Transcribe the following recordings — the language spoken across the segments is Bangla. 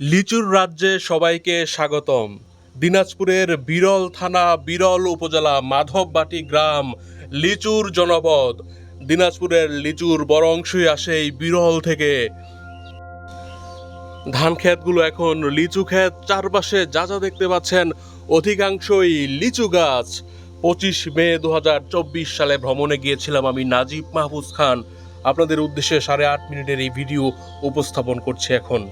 লিচুর রাজ্যে সবাইকে স্বাগতম। দিনাজপুরের বিরল থানা, বিরল উপজেলা মাধববাটি গ্রাম লিচুর জনপদ। দিনাজপুরের লিচুর বড় অংশই আসে এই বিরল থেকে। ধান ক্ষেতগুলো এখন লিচু ক্ষেত, চারপাশে যা যা দেখতে পাচ্ছেন অধিকাংশই লিচু গাছ। পঁচিশ মে দু হাজার চব্বিশ সালে ভ্রমণে গিয়েছিলাম আমি নাজিব মাহফুজ খান। আপনাদের উদ্দেশ্যে সাড়ে আট মিনিটের এই ভিডিও উপস্থাপন করছি এখন।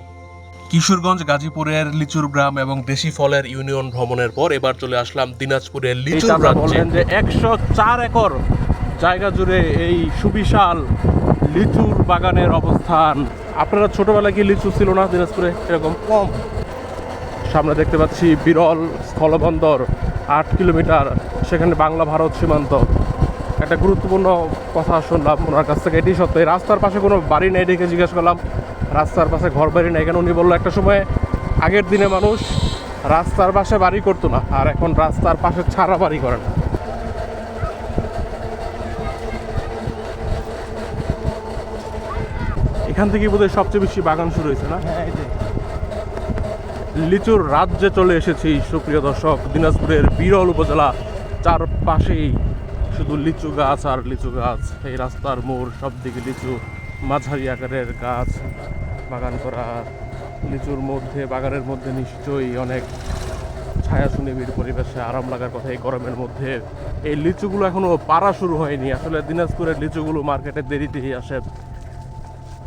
কিশোরগঞ্জ গাজীপুরের লিচুর গ্রাম এবং দেশি ফলের ইউনিয়ন ভ্রমণের পর এবার চলে আসলাম দিনাজপুরের লিচুর রাজ্যে বললেন যে একশো চার একর জায়গা জুড়ে এই সুবিশাল লিচুর বাগানের অবস্থান। আপনারা ছোটবেলায় কি লিচু ছিল না দিনাজপুরে? এরকম কম। সামনে দেখতে পাচ্ছি বিরল স্থলবন্দর আট কিলোমিটার সেখানে বাংলা ভারত সীমান্ত। একটা গুরুত্বপূর্ণ কথা শুনলাম ওনার কাছ থেকে এটি সত্য। এই রাস্তার পাশে কোনো বাড়ি নেই দেখে জিজ্ঞেস করলাম। রাস্তার পাশে ঘর বাড়ি নেই কেন? উনি বলল একটা সময় আগের দিনে মানুষ রাস্তার পাশে বাড়ি করতো না আর এখন রাস্তার পাশে ছাড়া বাড়ি করে না। এখান থেকে বোধহয় সবচেয়ে বেশি বাগান শুরু হয়েছে না? লিচুর রাজ্যে চলে এসেছি সুপ্রিয় দর্শক। দিনাজপুরের বিরল উপজেলা চারপাশেই শুধু লিচু গাছ আর লিচু গাছ, এই রাস্তার মোড়, সব দিকে লিচু, মাঝারি আকারের গাছ, বাগান করা। লিচুর মধ্যে, বাগানের মধ্যে নিশ্চয়ই অনেক ছায়া সুনিবিড় পরিবেশে আরাম লাগার কথা এই গরমের মধ্যে। এই লিচুগুলো এখনও পারা শুরু হয়নি। আসলে দিনাজপুরের লিচুগুলো মার্কেটে দেরিতেই আসে।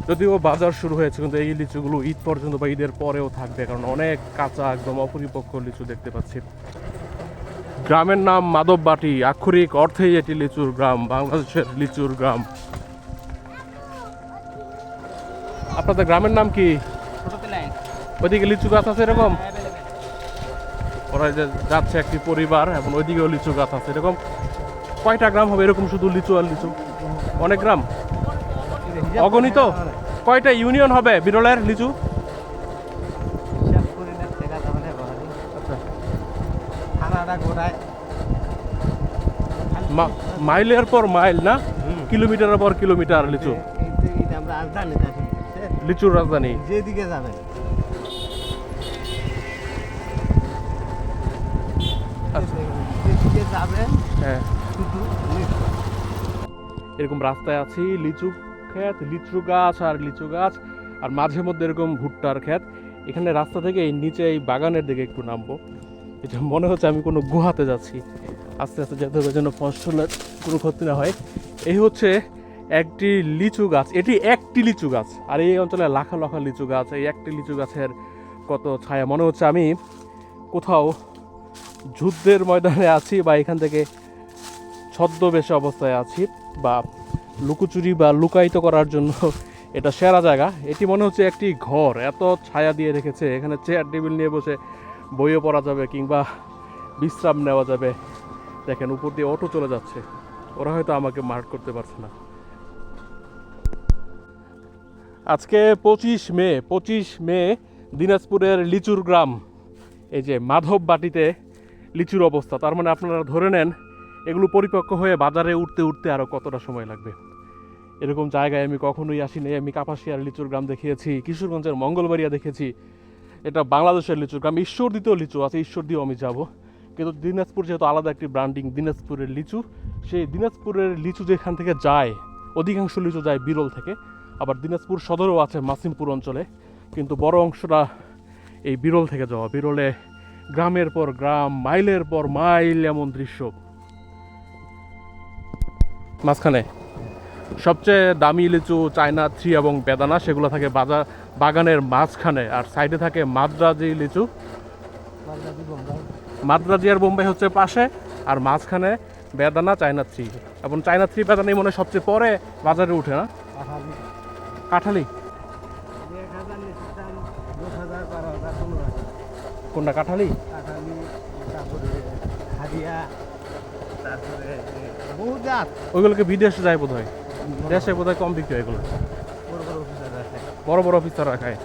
যদিও বাজার শুরু হয়েছে, কিন্তু এই লিচুগুলো ঈদ পর্যন্ত বা ঈদের পরেও থাকবে, কারণ অনেক কাঁচা, একদম অপরিপক্ক লিচু দেখতে পাচ্ছি। গ্রামের নাম মাধববাটি। আক্ষরিক অর্থেই এটি লিচুর গ্রাম, বাংলাদেশের লিচুর গ্রাম। আপনাদের গ্রামের নাম কি? ওইদিকে লিচু গাছ আছে এরকম? ওরা যে যাচ্ছে একটি পরিবার, এবং ওইদিকেও লিচু গাছ আছে এরকম। কয়টা গ্রাম হবে? এরকম শুধু লিচু আর লিচু? অনেক গ্রাম? অগণিত? কয়টা ইউনিয়ন হবে বিরলের লিচু? মাইলের পর মাইল না? কিলোমিটারের পর কিলোমিটার লিচু? লিচুর রাজধানী। যেদিকে যাবেন। হ্যাঁ। এরকম রাস্তায় আছি লিচু ক্ষেত লিচু গাছ আর লিচু গাছ আর মাঝে মধ্যে এরকম ভুট্টার ক্ষেত। এখানে রাস্তা থেকে নিচে এই বাগানের দিকে একটু নামবো। এটা মনে হচ্ছে আমি কোনো গুহাতে যাচ্ছি। আস্তে আস্তে যেতে হবে যেন ফসলের কোনো ক্ষতি না হয়। এই হচ্ছে একটি লিচু গাছ। এটি একটি লিচু গাছ। আর এই অঞ্চলে লাখা লাখা লিচু গাছ। এই একটি লিচু গাছের কত ছায়া। মনে হচ্ছে আমি কোথাও যুদ্ধের ময়দানে আছি বা এখান থেকে ছদ্মবেশে অবস্থায় আছি বা লুকোচুরি বা লুকায়িত করার জন্য এটা সেরা জায়গা। এটি মনে হচ্ছে একটি ঘর। এত ছায়া দিয়ে রেখেছে। এখানে চেয়ার টেবিল নিয়ে বসে বইও পড়া যাবে কিংবা বিশ্রাম নেওয়া যাবে। দেখেন, উপর দিয়ে অটো চলে যাচ্ছে। ওরা হয়তো আমাকে মার্ক করতে পারছে না। আজকে পঁচিশ মে পঁচিশ মে, দিনাজপুরের লিচুর গ্রাম। এই যে মাধব বাটিতে লিচুর অবস্থা, তার মানে আপনারা ধরে নেন, এগুলো পরিপক্ক হয়ে বাজারে উঠতে উঠতে আরও কতটা সময় লাগবে। এরকম জায়গায় আমি কখনোই আসিনি। আমি কাপাসিয়ার লিচুর গ্রাম দেখিয়েছি, কিশোরগঞ্জের মঙ্গলবাড়িয়া দেখেছি। এটা বাংলাদেশের লিচুর গ্রাম। ঈশ্বরদীতেও লিচু আছে ঈশ্বরদীও আমি যাব। কিন্তু দিনাজপুর যেহেতু আলাদা একটি ব্র্যান্ডিং দিনাজপুরের লিচু, সেই দিনাজপুরের লিচু যেখান থেকে যায়, অধিকাংশ লিচু যায় বিরল থেকে। আবার দিনাজপুর সদরও আছে মাসিমপুর অঞ্চলে, কিন্তু বড় অংশটা এই বিরল থেকে যাওয়া। বিরলে গ্রামের পর গ্রাম, মাইলের পর মাইল এমন দৃশ্য। মাঝখানে সবচেয়ে দামি লিচু চায়না থ্রি এবং বেদানা সেগুলো থাকে বাজার বাগানের মাঝখানে। আর সাইডে থাকে মাদ্রাজি লিচু। মাদ্রাজি আর বোম্বাই হচ্ছে পাশে আর মাঝখানে বেদানা চায়না থ্রি। এবং চায়না থ্রি বেদানাই মনে হয় সবচেয়ে পরে বাজারে উঠে না? কাঁঠালি। কোনটা কাঁঠালি? ওইগুলোকে বিদেশে যায় বোধ হয় দেশে বোধহয় কম বিক্রি হয় এগুলো। বড় বড় অফিসার রাখায়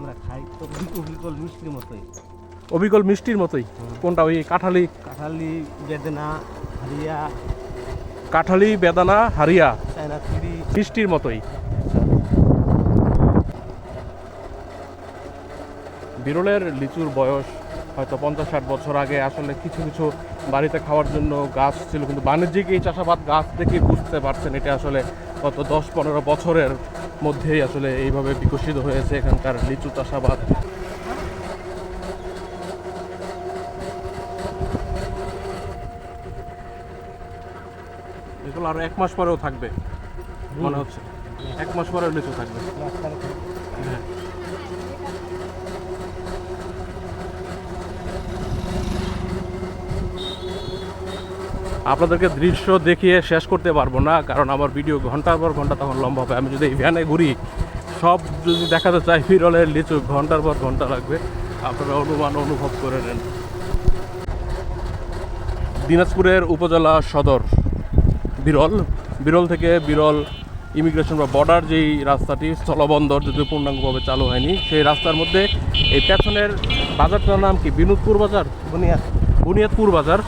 আমরা খাই মিষ্টির মতোই। অবিকল মিষ্টির মতোই। কোনটা ওই কাঁঠালি? কাঁঠালি বেদনা হারিয়া কাঁঠালি বেদানা হারিয়া মিষ্টির মতোই। বিরলের লিচুর বয়স হয়তো পঞ্চাশ ষাট বছর আগে আসলে কিছু কিছু বাড়িতে খাওয়ার জন্য গাছ ছিল কিন্তু বাণিজ্যিক এই চাষাবাদ গাছ দেখে বুঝতে পারছেন এটা আসলে গত দশ পনেরো বছরের মধ্যেই আসলে এইভাবে বিকশিত হয়েছে এখানকার লিচু চাষাবাদ। এগুলো আরও এক মাস পরেও থাকবে। মনে হচ্ছে। এক মাস পরেও লিচু থাকবে। হ্যাঁ। আপনাদেরকে দৃশ্য দেখিয়ে শেষ করতে পারব না কারণ আমার ভিডিও ঘণ্টার পর ঘণ্টা তখন লম্বা হবে। আমি যদি এই ভ্যানে ঘুরি সব যদি দেখাতে চাই বিরলের লিচু ঘণ্টার পর ঘণ্টা লাগবে। আপনারা অনুমান অনুভব করে নেন। দিনাজপুরের উপজেলা সদর বিরল। বিরল থেকে বিরল ইমিগ্রেশন বা বর্ডার যেই রাস্তাটি স্থলবন্দর যদি পূর্ণাঙ্গভাবে চালু হয়নি সেই রাস্তার মধ্যে এই পেছনের বাজারটার নাম কি? বিনোদপুর বাজার? বুনিয়াদ বুনিয়াদপুর বাজার।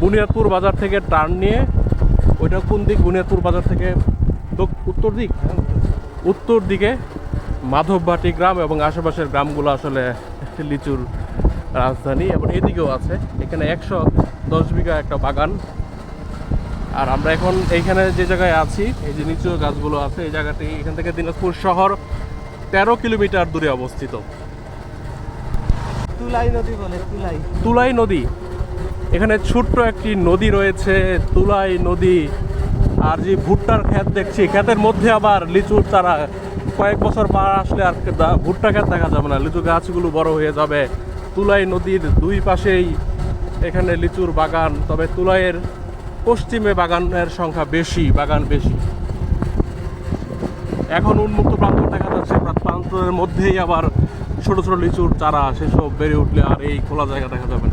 বুনিয়াদপুর বাজার থেকে টার্ন নিয়ে ওইটা কোন দিক? বুনিয়াদপুর বাজার থেকে উত্তর দিক? উত্তর দিকে মাধববাটি গ্রাম এবং আশেপাশের গ্রামগুলো আসলে লিচুর রাজধানী এবং এদিকেও আছে। এখানে একশো দশ বিঘা একটা বাগান। আর আমরা এখন এইখানে যে জায়গায় আছি এই যে নিচু গাছগুলো আছে এই জায়গাটি এখান থেকে দিনাজপুর শহর তেরো কিলোমিটার দূরে অবস্থিত। তুলাই নদী বলে তুলাই। তুলাই নদী। এখানে ছোট্ট একটি নদী রয়েছে, তুলাই নদী। আর যে ভুট্টার ক্ষেত দেখছি, ক্ষেতের মধ্যে আবার লিচুর চারা। কয়েক বছর পার আসলে আর ভুট্টা ক্ষেত দেখা যাবে না। লিচু গাছগুলো বড় হয়ে যাবে। তুলাই নদীর দুই পাশেই এখানে লিচুর বাগান, তবে তুলাইয়ের পশ্চিমে বাগানের সংখ্যা বেশি, বাগান বেশি। এখন উন্মুক্ত প্রান্ত দেখা যাচ্ছে, প্রা- প্রান্তরের মধ্যেই আবার ছোট ছোট লিচুর চারা, সেসব বেড়ে উঠলে আর এই খোলা জায়গা দেখা যাবে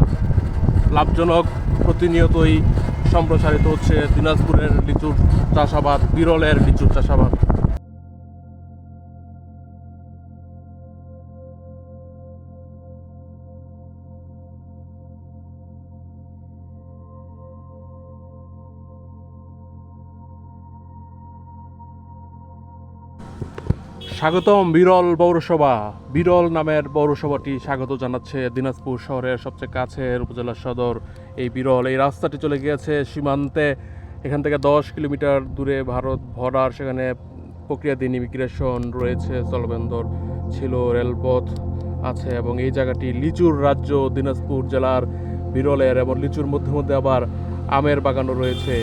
লাভজনক প্রতিনিয়তই সম্প্রসারিত হচ্ছে দিনাজপুরের লিচুর চাষাবাদ বিরলের লিচুর চাষাবাদ। স্বাগতম বিরল পৌরসভা। বিরল নামের পৌরসভাটি স্বাগত জানাচ্ছে দিনাজপুর শহরের সবচেয়ে কাছের উপজেলা সদর। এই বিরল এই রাস্তাটি চলে গিয়েছে সীমান্তে। এখান থেকে দশ কিলোমিটার দূরে ভারত ভরার সেখানে প্রক্রিয়াধীন ইমিগ্রেশন রয়েছে, স্থলবন্দর ছিল, রেলপথ আছে এবং এই জায়গাটি লিচুর রাজ্য দিনাজপুর জেলার বিরলের এবং লিচুর মধ্যে মধ্যে আবার আমের বাগানও রয়েছে।